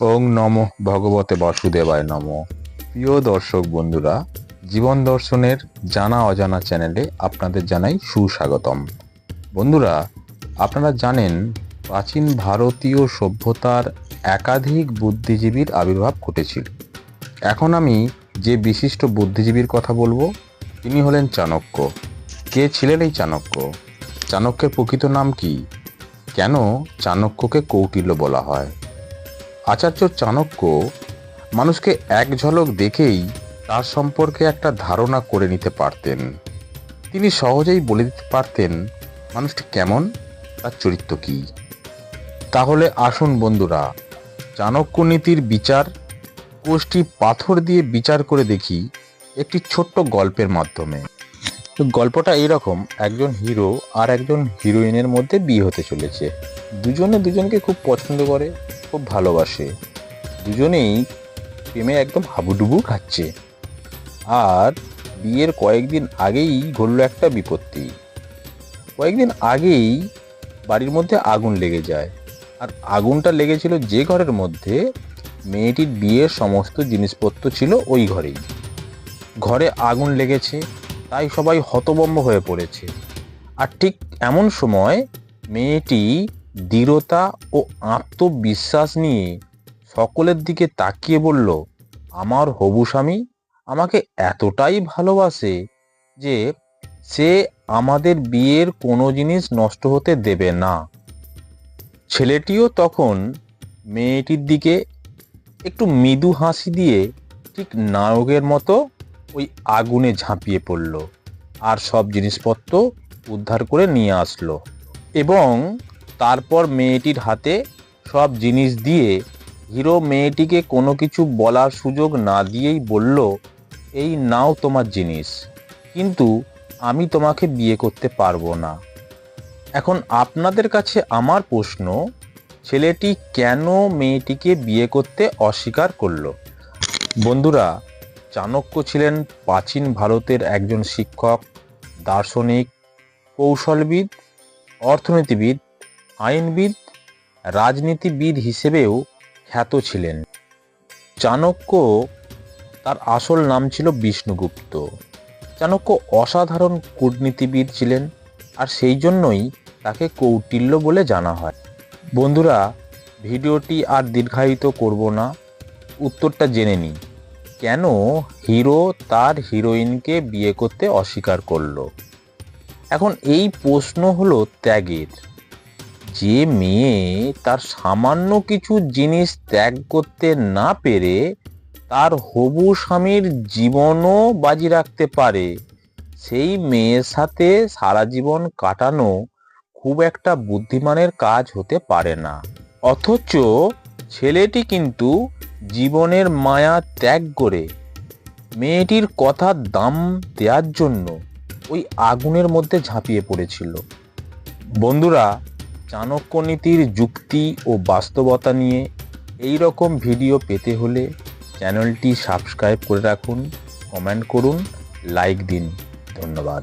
ওং নম ভগবতে বাসুদেবায় নম। প্রিয় দর্শক বন্ধুরা, জীবন দর্শনের জানা অজানা চ্যানেলে আপনাদের জানাই সুস্বাগতম। বন্ধুরা, আপনারা জানেন, প্রাচীন ভারতীয় সভ্যতার একাধিক বুদ্ধিজীবীর আবির্ভাব ঘটেছিল। এখন আমি যে বিশিষ্ট বুদ্ধিজীবীর কথা বলব, তিনি হলেন চাণক্য। কে ছিলেন এই চাণক্য? চাণক্যের প্রকৃত নাম কি? কেন চাণক্যকে কৌটিল্য বলা হয়? আচার্য চাণক্য মানুষকে এক ঝলক দেখেই তার সম্পর্কে একটা ধারণা করে নিতে পারতেন। তিনি সহজেই বলে দিতে পারতেন, মানুষটি কেমন? তার চরিত্র কী? তাহলে আসুন বন্ধুরা, চাণক্য নীতির বিচার কোষ্ঠী পাথর দিয়ে বিচার করে দেখি একটি ছোট্ট গল্পের মাধ্যমে। গল্পটা এইরকম, একজন হিরো আর একজন হিরোইনের মধ্যে বিয়ে হতে চলেছে। দুজনে দুজনকে খুব পছন্দ করে। খুব ভালোবাসে। দুজনেই প্রেমে একদম হাবুডুবু খাচ্ছে। আর বিয়ের কয়েকদিন আগেই ঘটল একটা বিপত্তি। কয়েকদিন আগেই বাড়ির মধ্যে আগুন লেগে যায়। আর আগুনটা লেগেছিল যে ঘরের মধ্যে, মেয়েটির বিয়ের সমস্ত জিনিসপত্র ছিল ওই ঘরেই। ঘরে আগুন লেগেছে, তাই সবাই হতবম্ব হয়ে পড়েছে। আর ঠিক এমন সময় মেয়েটি দৃঢ়তা ও আত্মবিশ্বাস নিয়ে সকলের দিকে তাকিয়ে বলল, আমার হবু স্বামী আমাকে এতটাই ভালোবাসে যে সে আমাদের বিয়ের কোনো জিনিস নষ্ট হতে দেবে না। ছেলেটিও তখন মেয়েটির দিকে একটু মৃদু হাসি দিয়ে ঠিক নায়কের মতো ওই আগুনে ঝাঁপিয়ে পড়ল আর সব জিনিসপত্র উদ্ধার করে নিয়ে আসলো এবং তারপর মেয়েটির হাতে সব জিনিস দিয়ে হিরো মেয়েটিকে কোনো কিছু বলার সুযোগ না দিয়েই বলল, এই নাও তোমার জিনিস, কিন্তু আমি তোমাকে বিয়ে করতে পারব না। এখন আপনাদের কাছে আমার প্রশ্ন, ছেলেটি কেন মেয়েটিকে বিয়ে করতে অস্বীকার করল? বন্ধুরা, চাণক্য ছিলেন প্রাচীন ভারতের একজন শিক্ষক, দার্শনিক, কৌশলবিদ, অর্থনীতিবিদ আইনবিদ, রাজনীতিবিদ হিসেবেও খ্যাত ছিলেন। চাণক্য তার আসল নাম ছিল বিষ্ণুগুপ্ত। চাণক্য অসাধারণ কূটনীতিবিদ ছিলেন আর সেই জন্যই তাকে কৌটিল্য বলে জানা হয়। বন্ধুরা, ভিডিওটি আর দীর্ঘায়িত করব না, উত্তরটা জেনে নিই। কেন হিরো তার হিরোইনকে বিয়ে করতে অস্বীকার করল? এখন এই প্রশ্ন হলো ত্যাগের। যে মেয়ে তার সামান্য কিছু জিনিস ত্যাগ করতে না পেরে তার হবু স্বামীর জীবনও বাজি রাখতে পারে। সেই মেয়ের সাথে সারা জীবন কাটানো খুব একটা বুদ্ধিমানের কাজ হতে পারে না। অথচ ছেলেটি কিন্তু জীবনের মায়া ত্যাগ করে মেয়েটির কথার দাম দেওয়ার জন্য ওই আগুনের মধ্যে ঝাঁপিয়ে পড়েছিল। বন্ধুরা চাণক্য নীতির যুক্তি ও বাস্তবতা নিয়ে এই রকম ভিডিও পেতে হলে চ্যানেলটি সাবস্ক্রাইব করে রাখুন, কমেন্ট করুন, লাইক দিন। ধন্যবাদ।